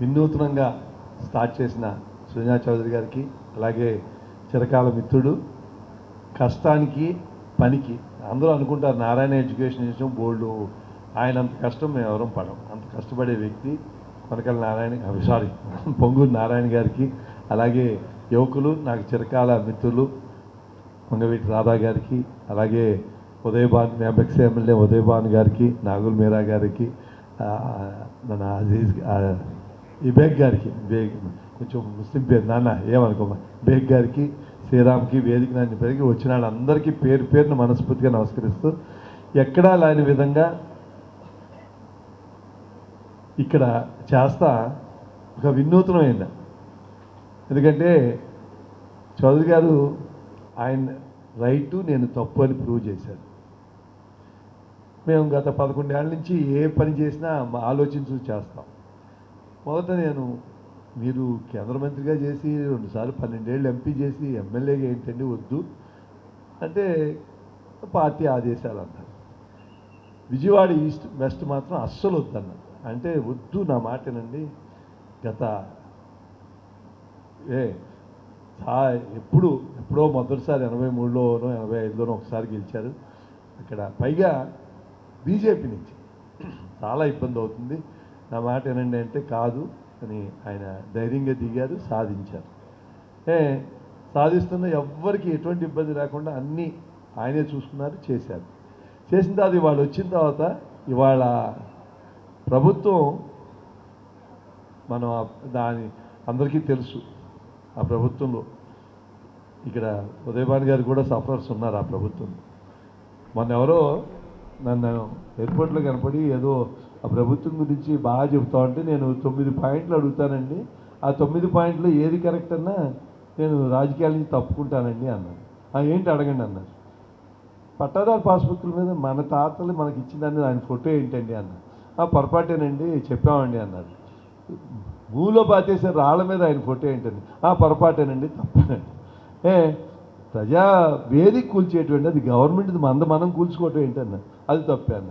వినూత్నంగా స్టార్ట్ చేసిన సుజనా చౌదరి గారికి అలాగే చిరకాల మిత్రుడు. కష్టానికి పనికి అందరూ అనుకుంటారు నారాయణ ఎడ్యుకేషన్ ఇన్స్టిట్యూట్ బోర్డు ఆయన అంత కష్టం మేము ఎవరం పడం. అంత కష్టపడే వ్యక్తి కొనకల నారాయణ సారీ పొంగూరు నారాయణ గారికి అలాగే యువకులు నాకు చిరకాల మిత్రులు పొంగవీటి రాధా గారికి అలాగే ఉదయభాన్ మేబెక్స్ ఎమ్మెల్యే ఉదయభాన్ గారికి నాగుల్ మీరా గారికి మన అజీజ్ ఈ బేగ్ గారికి బేగ్ కొంచెం ముస్లిం పేరు నాన్న ఏమనుకోమా? బేగ్ గారికి శ్రీరామ్కి వేదిక నాని పేరుకి వచ్చిన వాళ్ళందరికీ పేరు పేరును మనస్ఫూర్తిగా నమస్కరిస్తూ ఎక్కడా లేని విధంగా ఇక్కడ చేస్తా ఒక వినూత్నమైన. ఎందుకంటే చౌదరి గారు ఆయన రైటు నేను తప్పు అని ప్రూవ్ చేశారు. మేము గత పదకొండేళ్ళ నుంచి ఏ పని చేసినా మా ఆలోచించు చేస్తాం. మొదట నేను. మీరు కేంద్ర మంత్రిగా చేసి రెండుసార్లు పన్నెండేళ్ళు ఎంపీ చేసి ఎమ్మెల్యేగా ఏంటండి వద్దు అంటే పార్టీ ఆదేశాలు అన్నారు. విజయవాడ ఈస్ట్ వెస్ట్ మాత్రం అస్సలు వద్దన్నారు. అంటే వద్దు నా మాటనండి. గత ఏ చా ఎప్పుడు ఎప్పుడో మొదటిసారి ఎనభై మూడులోనో ఎనభై ఐదులోనో ఒకసారి గెలిచారు. అక్కడ పైగా బీజేపీ నుంచి చాలా ఇబ్బంది అవుతుంది. నా మాట ఏనండి అంటే కాదు అని ఆయన ధైర్యంగా దిగారు సాధించారు. ఏ సాధిస్తున్న ఎవ్వరికి ఎటువంటి ఇబ్బంది లేకుండా అన్నీ ఆయనే చూసుకున్నారు చేశారు. చేసిన తర్వాత ఇవాళ వచ్చిన తర్వాత ఇవాళ ప్రభుత్వం మనం దాని అందరికీ తెలుసు ఆ ప్రభుత్వంలో. ఇక్కడ ఉదయభాన్ గారు కూడా సఫరర్స్ ఉన్నారు ఆ ప్రభుత్వం మొన్న ఎవరో నన్ను ఎయిర్పోర్ట్లో కనపడి ఏదో ఆ ప్రభుత్వం గురించి బాగా చెప్తా ఉంటే నేను తొమ్మిది పాయింట్లు అడుగుతానండి. ఆ తొమ్మిది పాయింట్లు ఏది కరెక్ట్ అన్నా నేను రాజకీయాల నుంచి తప్పుకుంటానండి అన్నాను ఏంటి అడగండి అన్నారు. పట్టాదారు పాస్బుక్ల మీద మన తాతలు మనకి ఇచ్చిందని ఆయన ఫోటో ఏంటండి అన్నారు "ఆ, పొరపాటేనండి చెప్పామండి అన్నారు భూలో పాతేసే రాళ్ళ మీద ఆయన ఫోటో ఏంటండి? "ఆ, పొరపాటేనండి తప్పనండి ఏ ప్రజా వేదిక కూల్చేటువంటి అది గవర్నమెంట్ మంద మనం కూల్చుకోవటం ఏంటన్నా? అది తప్పే అన్న.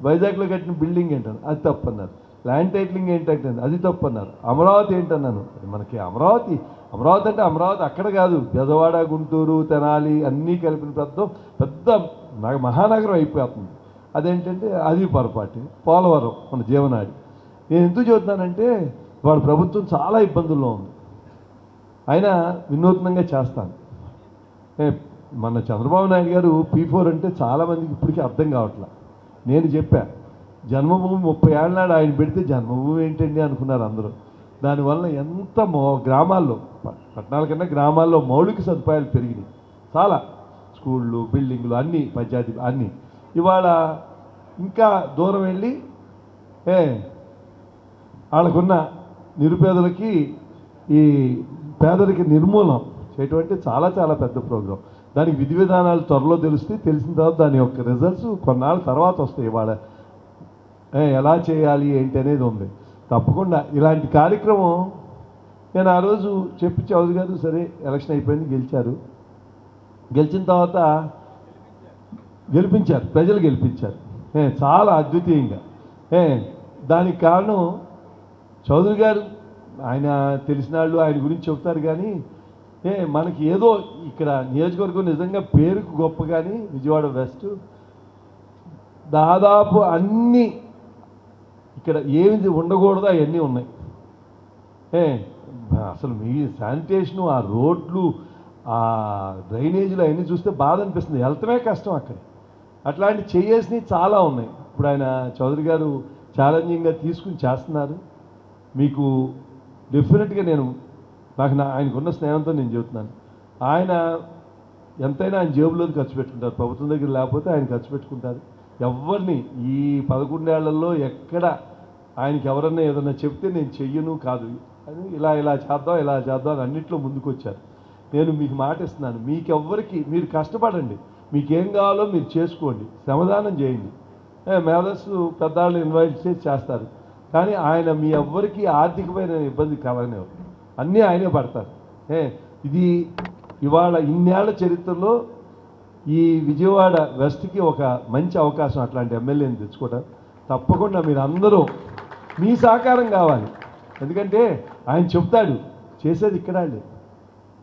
వైజాగ్లో కట్టిన బిల్డింగ్ ఏంటన్నా? అది తప్పన్నారు. ల్యాండ్ టైటిలింగ్ ఏంటంటే అది తప్పన్నారు. అమరావతి ఏంటన్నాను? అది మనకి అమరావతి. అమరావతి అంటే అమరావతి అక్కడ కాదు. బెదవాడ గుంటూరు తెనాలి అన్నీ కలిపిన పెద్ద పెద్ద నగ మహానగరం అయిపోతుంది. అదేంటంటే అది పొరపాటు. పోలవరం మన జీవనాడి. నేను ఎందుకు చెబుతున్నానంటే వాళ్ళ ప్రభుత్వం చాలా ఇబ్బందుల్లో ఉంది. అయినా వినూత్నంగా చేస్తాను. మన చంద్రబాబు నాయుడు గారు పీ ఫోర్ అంటే చాలామందికి ఇప్పటికీ అర్థం కావట్లా. నేను చెప్పా జన్మభూమి ముప్పై ఏళ్ళ నాడు ఆయన పెడితే జన్మభూమి ఏంటండి అనుకున్నారు అందరూ. దానివల్ల ఎంత మో గ్రామాల్లో పట్టణాల కన్నా గ్రామాల్లో మౌలిక సదుపాయాలు పెరిగినాయి. చాలా. స్కూళ్ళు బిల్డింగ్లు అన్నీ పంచాయతీ అన్నీ. ఇవాళ ఇంకా దూరం వెళ్ళి ఏ వాళ్ళకున్న నిరుపేదలకి ఈ పేదరిక నిర్మూలం చేయటువంటి చాలా చాలా పెద్ద ప్రోగ్రాం. దానికి విధి విధానాలు త్వరలో తెలుస్తే తెలిసిన తర్వాత దాని యొక్క రిజల్ట్స్ కొన్నాళ్ళ తర్వాత వస్తాయి ఇవాళ. ఏ, ఎలా చేయాలి ఏంటి అనేది ఉంది. తప్పకుండా ఇలాంటి కార్యక్రమం నేను ఆ రోజు చెప్పి చౌదరి గారు సరే ఎలక్షన్ అయిపోయింది గెలిచారు. గెలిచిన తర్వాత గెలిపించారు ప్రజలు గెలిపించారు. ఏ, చాలా అద్వితీయంగా. ఏ, దానికి కారణం చౌదరి గారు. ఆయన తెలిసిన వాళ్ళు ఆయన గురించి చెప్తారు కానీ మనకి ఏదో ఇక్కడ నియోజకవర్గం నిజంగా పేరుకు గొప్ప కానీ విజయవాడ వెస్ట్. దాదాపు అన్నీ ఇక్కడ ఏమి ఉండకూడదు అవన్నీ ఉన్నాయి. ఏ అసలు మీ శానిటేషను ఆ రోడ్లు ఆ డ్రైనేజీలు అవన్నీ చూస్తే బాధ అనిపిస్తుంది. వెళ్తమే కష్టం అక్కడ. అట్లాంటి చేయాల్సినవి చాలా ఉన్నాయి. ఇప్పుడు ఆయన చౌదరి గారు ఛాలెంజింగ్గా తీసుకుని చేస్తున్నారు. మీకు డెఫినెట్గా నేను నాకు నా ఆయనకున్న స్నేహంతో నేను చెబుతున్నాను. ఆయన ఎంతైనా ఆయన జేబులోకి ఖర్చు పెట్టుకుంటారు. ప్రభుత్వం దగ్గర లేకపోతే ఆయన ఖర్చు పెట్టుకుంటారు. ఎవరిని ఈ పదకొండేళ్ళలో ఎక్కడ ఆయనకి ఎవరన్నా ఏదన్నా చెప్తే నేను చెయ్యను కాదు. అని ఇలా ఇలా చేద్దాం ఇలా చేద్దాం అని అన్నింటిలో ముందుకొచ్చారు. నేను మీకు మాట ఇస్తున్నాను. మీకెవ్వరికి మీరు కష్టపడండి. మీకేం కావాలో మీరు చేసుకోండి. శ్రమదానం చేయండి. ఏ, మేధస్సు పెద్దవాళ్ళు ఇన్వైట్ చేసి చేస్తారు. కానీ ఆయన మీ ఎవ్వరికీ ఆర్థికమైన ఇబ్బంది కలగనివ్వరు. అన్నీ ఆయనే పడతారు. ఏ ఇది ఇవాళ ఇన్నేళ్ళ చరిత్రలో ఈ విజయవాడ వెస్ట్కి ఒక మంచి అవకాశం అట్లాంటి ఎమ్మెల్యేని తెచ్చుకోవడం తప్పకుండా మీరు అందరూ మీ సహకారం కావాలి. ఎందుకంటే ఆయన చెప్తాడు చేసేది ఇక్కడ వాళ్ళే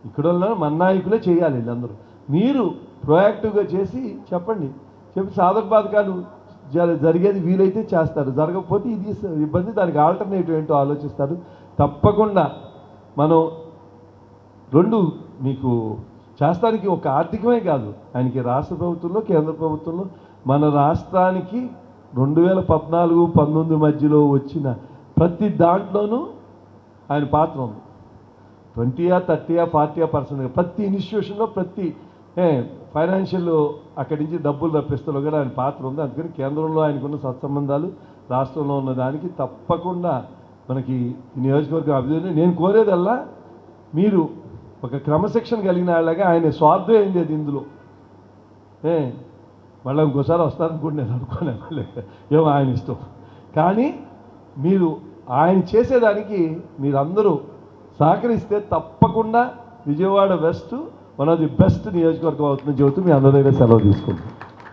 ఇక్కడ ఉన్న మన నాయకులే చేయాలి వీళ్ళందరూ. మీరు ప్రొయాక్టివ్గా చేసి చెప్పండి. చెప్పి సాధక బాధకాలు జ- జరిగేది వీలైతే చేస్తారు జరగకపోతే ఇది ఇబ్బంది. దానికి ఆల్టర్నేటివ్ ఏంటో ఆలోచిస్తారు తప్పకుండా మనం రెండు మీకు చేస్తానికి ఒక ఆర్థికమే కాదు ఆయనకి రాష్ట్ర ప్రభుత్వంలో కేంద్ర ప్రభుత్వంలో మన రాష్ట్రానికి రెండు వేల పద్నాలుగు పంతొమ్మిది మధ్యలో వచ్చిన ప్రతి దాంట్లోనూ ఆయన పాత్ర ఉంది. ట్వంటీయా థర్టీయా ఫార్టీయా పర్సెంట్ ప్రతి ఇన్స్టిట్యూషన్లో ప్రతి ఫైనాన్షియల్ అక్కడి నుంచి డబ్బులు రప్పిస్తలో కూడా ఆయన పాత్ర ఉంది. అందుకని కేంద్రంలో ఆయనకున్న సత్సంబంధాలు రాష్ట్రంలో ఉన్న దానికి తప్పకుండా మనకి నియోజకవర్గం అభివృద్ధి నేను కోరేదల్లా మీరు ఒక క్రమశిక్షణ కలిగిన వాళ్ళగా ఆయన స్వార్థం ఏం లేదు ఇందులో. ఏ? మళ్ళీ ఇంకోసారి వస్తారనుకోండి నేను అనుకోను ఏమో ఆయన ఇష్టం. కానీ మీరు ఆయన చేసేదానికి మీరందరూ సహకరిస్తే తప్పకుండా Vijayawada west one of the best నియోజకవర్గం అవుతుందని చెబుతూ మీ అందరి దగ్గర సెలవు తీసుకుంటాం